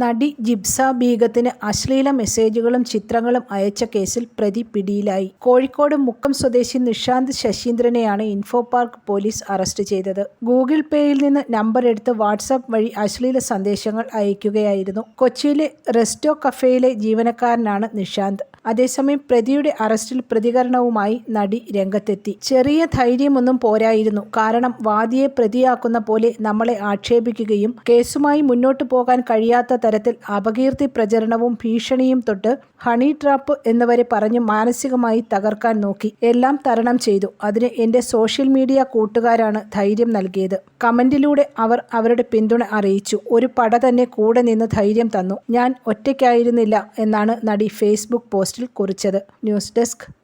നടി ജിബ്സ ബീഗത്തിന് അശ്ലീല മെസ്സേജുകളും ചിത്രങ്ങളും അയച്ച കേസിൽ പ്രതി പിടിയിലായി. കോഴിക്കോട് മുക്കം സ്വദേശി നിഷാന്ത് ശശീന്ദ്രനെയാണ് ഇൻഫോ പാർക്ക് പോലീസ് അറസ്റ്റ് ചെയ്തത്. ഗൂഗിൾ പേയിൽ നിന്ന് നമ്പർ എടുത്ത് വാട്സാപ്പ് വഴി അശ്ലീല സന്ദേശങ്ങൾ അയക്കുകയായിരുന്നു. കൊച്ചിയിലെ റെസ്റ്റോ കഫേയിലെ ജീവനക്കാരനാണ് നിഷാന്ത്. അതേസമയം പ്രതിയുടെ അറസ്റ്റിൽ പ്രതികരണവുമായി നടി രംഗത്തെത്തി. ചെറിയ ധൈര്യമൊന്നും പോരായിരുന്നു. കാരണം വാദിയെ പ്രതിയാക്കുന്ന പോലെ നമ്മളെ ആക്ഷേപിക്കുകയും കേസുമായി മുന്നോട്ടു പോകാൻ കഴിയാത്ത തരത്തിൽ അപകീർത്തി പ്രചരണവും ഭീഷണിയും തൊട്ട് ഹണി ട്രാപ്പ് എന്നിവരെ പറഞ്ഞ് മാനസികമായി തകർക്കാൻ നോക്കി. എല്ലാം തരണം ചെയ്തു. അതിന് എന്റെ സോഷ്യൽ മീഡിയ കൂട്ടുകാരാണ് ധൈര്യം നൽകിയത്. കമന്റിലൂടെ അവർ അവരുടെ പിന്തുണ അറിയിച്ചു. ഒരു പട തന്നെ കൂടെ നിന്ന് ധൈര്യം തന്നു. ഞാൻ ഒറ്റയ്ക്കായിരുന്നില്ല എന്നാണ് നടി ഫേസ്ബുക്ക് പോസ്റ്റിൽ കുറിച്ചത്. News desk